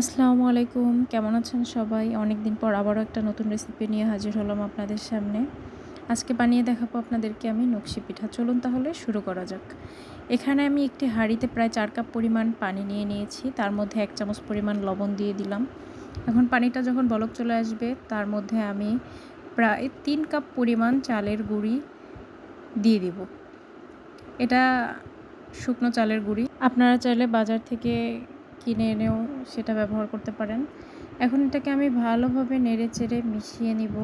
আসসালামু আলাইকুম। কেমন আছেন সবাই? অনেক দিন পর আবারও একটা নতুন রেসিপি নিয়ে হাজির হলাম আপনাদের সামনে। আজকে বানিয়ে দেখাবো আপনাদেরকে আমি নকশি পিঠা। চলুন তাহলে শুরু করা যাক। এখানে আমি একটি হাঁড়িতে প্রায় চার কাপ পরিমাণ পানি নিয়ে নিয়েছি। তার মধ্যে এক চামচ পরিমাণ লবণ দিয়ে দিলাম। এখন পানিটা যখন বলক চলে আসবে, তার মধ্যে আমি প্রায় তিন কাপ পরিমাণ চালের গুঁড়ি দিয়ে দিব। এটা শুকনো চালের গুঁড়ি। আপনারা চাইলে বাজার থেকে কিনে এনেও সেটা ব্যবহার করতে পারেন। এখন এটাকে আমি ভালোভাবে নেড়ে চেড়ে মিশিয়ে নিব।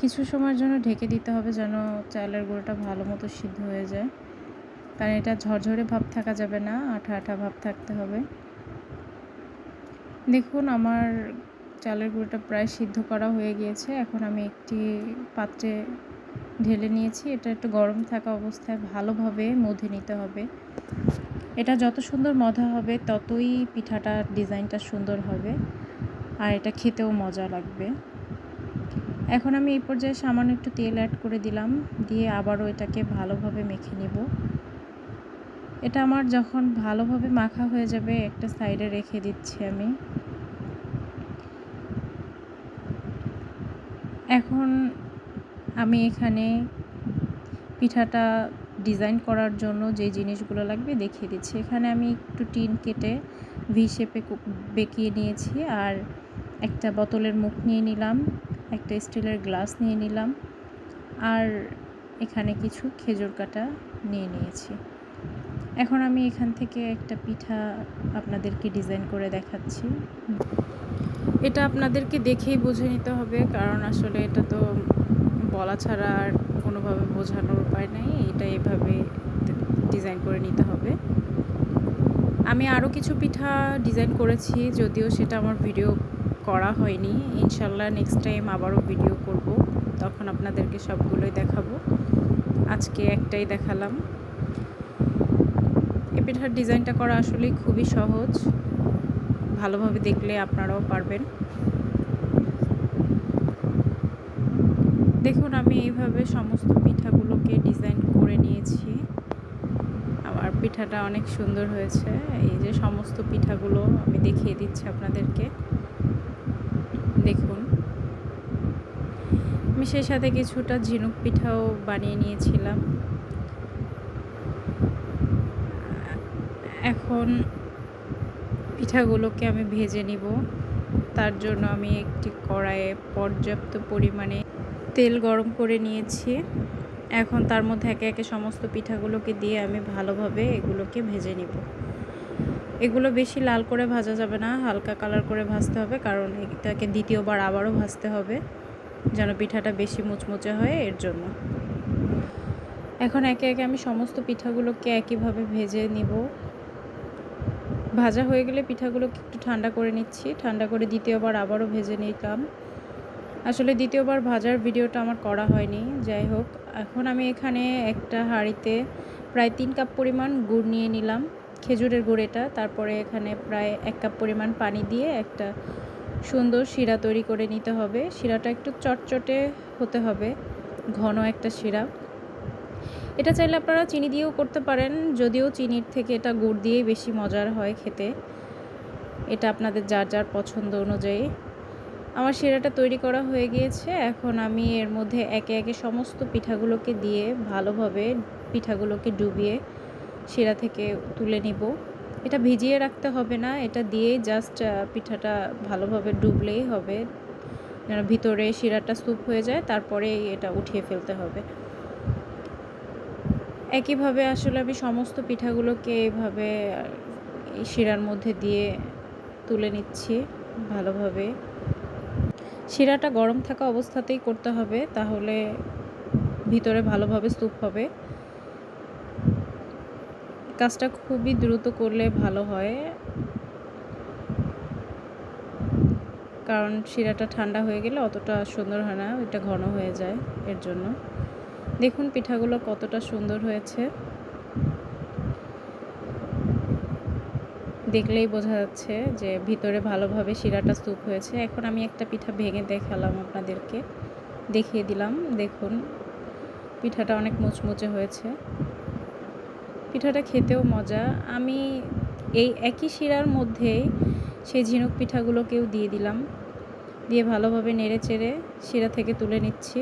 কিছু সময়ের জন্য ঢেকে দিতে হবে যেন চালের গুঁড়োটা ভালো মতো সিদ্ধ হয়ে যায়। কারণ এটা ঝরঝরে ভাব থাকা যাবে না, আঠা আঠা ভাব থাকতে হবে। দেখুন, আমার চালের গুঁড়োটা প্রায় সিদ্ধ করা হয়ে গিয়েছে। এখন আমি একটি পাত্রে ঢেলে নিয়েছি। এটা একটু গরম থাকা অবস্থায় ভালোভাবে মধে নিতে হবে। এটা যত সুন্দর মজা হবে, ততই পিঠাটার ডিজাইনটা সুন্দর হবে। আর এটা খেতেও মজা লাগবে। এখন আমি এই পর্যায়ে সামান্য একটু তেল অ্যাড করে দিলাম, দিয়ে আবারও এটাকে ভালোভাবে মেখে নেব। এটা আমার যখন ভালোভাবে মাখা হয়ে যাবে, একটা সাইডে রেখে দিচ্ছি আমি। এখন আমি এখানে পিঠাটা ডিজাইন করার জন্য যে জিনিসগুলো লাগবে দেখিয়ে দিচ্ছি। এখানে আমি একটু টিন কেটে ভি শেপে বেঁকিয়ে নিয়েছি আর একটা বোতলের মুখ নিয়ে নিলাম, একটা স্টিলের গ্লাস নিয়ে নিলাম আর এখানে কিছু খেজুর কাটা নিয়ে নিয়েছি। এখন আমি এখান থেকে একটা পিঠা আপনাদেরকে ডিজাইন করে দেখাচ্ছি। এটা আপনাদেরকে দেখেই বুঝে নিতে হবে কারণ আসলে এটা তো বলা ছাড়া আর কোনোভাবে বোঝানোর উপায় নেই। এটা এভাবে ডিজাইন করে নিতে হবে। আমি আরও কিছু পিঠা ডিজাইন করেছি, যদিও সেটা আমার ভিডিও করা হয়নি। ইনশাল্লাহ নেক্সট টাইম আবারও ভিডিও করব। তখন আপনাদেরকে সবগুলোই দেখাবো। আজকে একটাই দেখালাম। এ পিঠার ডিজাইনটা করা আসলেই খুবই সহজ। ভালোভাবে দেখলে আপনারাও পারবেন। দেখুন, আমি এইভাবে সমস্ত পিঠাগুলোকে ডিজাইন করে নিয়েছি। আমার পিঠাটা অনেক সুন্দর হয়েছে। এই যে সমস্ত পিঠাগুলো আমি দেখিয়ে দিচ্ছি আপনাদেরকে। দেখুন। আমি সেই সাথে কিছুটা ঝিনুক পিঠাও বানিয়ে নিয়েছিলাম। এখন পিঠাগুলোকে আমি ভেজে নিব। তার জন্য আমি একটি কড়াইয়ে পর্যাপ্ত পরিমাণে তেল গরম করে নিয়েছি। এখন তার মধ্যে একে একে সমস্ত পিঠাগুলোকে দিয়ে আমি ভালোভাবে এগুলোকে ভেজে নিব। এগুলো বেশি লাল করে ভাজা যাবে না, হালকা কালার করে ভাজতে হবে, কারণ এটাকে দ্বিতীয়বার আবারও ভাজতে হবে, যেন পিঠাটা বেশি মুচমুচে হয় এর জন্য। এখন একে একে আমি সমস্ত পিঠাগুলোকে একইভাবে ভেজে নিব। ভাজা হয়ে গেলে পিঠাগুলোকে একটু ঠান্ডা করে নিচ্ছি। ঠান্ডা করে দ্বিতীয়বার আবারও ভেজে নিতাম আসলে দ্বিতীয়বার ভাজার ভিডিওটা আমার করা হয়নি, যাই হোক। এখন আমি এখানে একটা হাঁড়িতে প্রায় তিন কাপ পরিমাণ গুড় নিয়ে নিলাম, খেজুরের গুড় এটা তারপরে এখানে প্রায় এক কাপ পরিমাণ পানি দিয়ে একটা সুন্দর শিরা তৈরি করে নিতে হবে। শিরাটা একটু চটচটে হতে হবে, ঘন একটা শিরা। এটা চাইলে আপনারা চিনি দিয়েও করতে পারেন, যদিও চিনির থেকে এটা গুড় দিয়েই বেশি মজার হয় খেতে। এটা আপনাদের যার যার পছন্দ অনুযায়ী। আমার শিরাটা তৈরি করা হয়ে গিয়েছে। এখন আমি এর মধ্যে একে একে সমস্ত পিঠাগুলোকে দিয়ে ভালোভাবে পিঠাগুলোকে ডুবিয়ে শিরা থেকে তুলে নিব। এটা ভিজিয়ে রাখতে হবে না, এটা দিয়ে জাস্ট পিঠাটা ভালোভাবে ডুবলেই হবে। যেন ভিতরে শিরাটা স্যুপ হয়ে যায় তারপরে এটা উঠিয়ে ফেলতে হবে। একইভাবে আসলে আমি সমস্ত পিঠাগুলোকে এইভাবে শিরার মধ্যে দিয়ে তুলে নিচ্ছি ভালোভাবে। শিরাটা গরম থাকা অবস্থাতেই করতে হবে, তাহলে ভিতরে ভালোভাবে স্যুপ হবে। কাজটা খুবই দ্রুত করলে ভালো হয়, কারণ শিরাটা ঠান্ডা হয়ে গেলে অতটা সুন্দর হয় না, ওইটা ঘন হয়ে যায় এর জন্য। দেখুন পিঠাগুলো কতটা সুন্দর হয়েছে। দেখলেই বোঝা যাচ্ছে যে ভিতরে ভালোভাবে শিরাটা স্তুপ হয়েছে। এখন আমি একটা পিঠা ভেঙে দেখালাম আপনাদেরকে। দেখিয়ে দিলাম, দেখুন। পিঠাটা অনেক মুচমুচে হয়েছে। পিঠাটা খেতেও মজা। আমি এই একই শিরার মধ্যেই সেই ঝিনুক পিঠাগুলোকেও দিয়ে দিলাম। দিয়ে ভালোভাবে নেড়ে চেড়ে শিরা থেকে তুলে নিচ্ছি।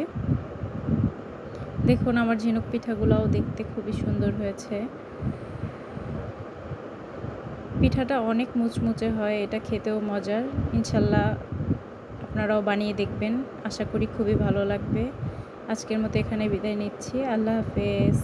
দেখুন আমার ঝিনুক পিঠাগুলোও দেখতে খুবই সুন্দর হয়েছে। পিঠাটা অনেক মুচমুচে হয়, এটা খেতেও মজার। ইনশাল্লাহ আপনারাও বানিয়ে দেখবেন, আশা করি খুবই ভালো লাগবে। আজকের মতো এখানে বিদায় নিচ্ছি, আল্লাহ হাফেজ।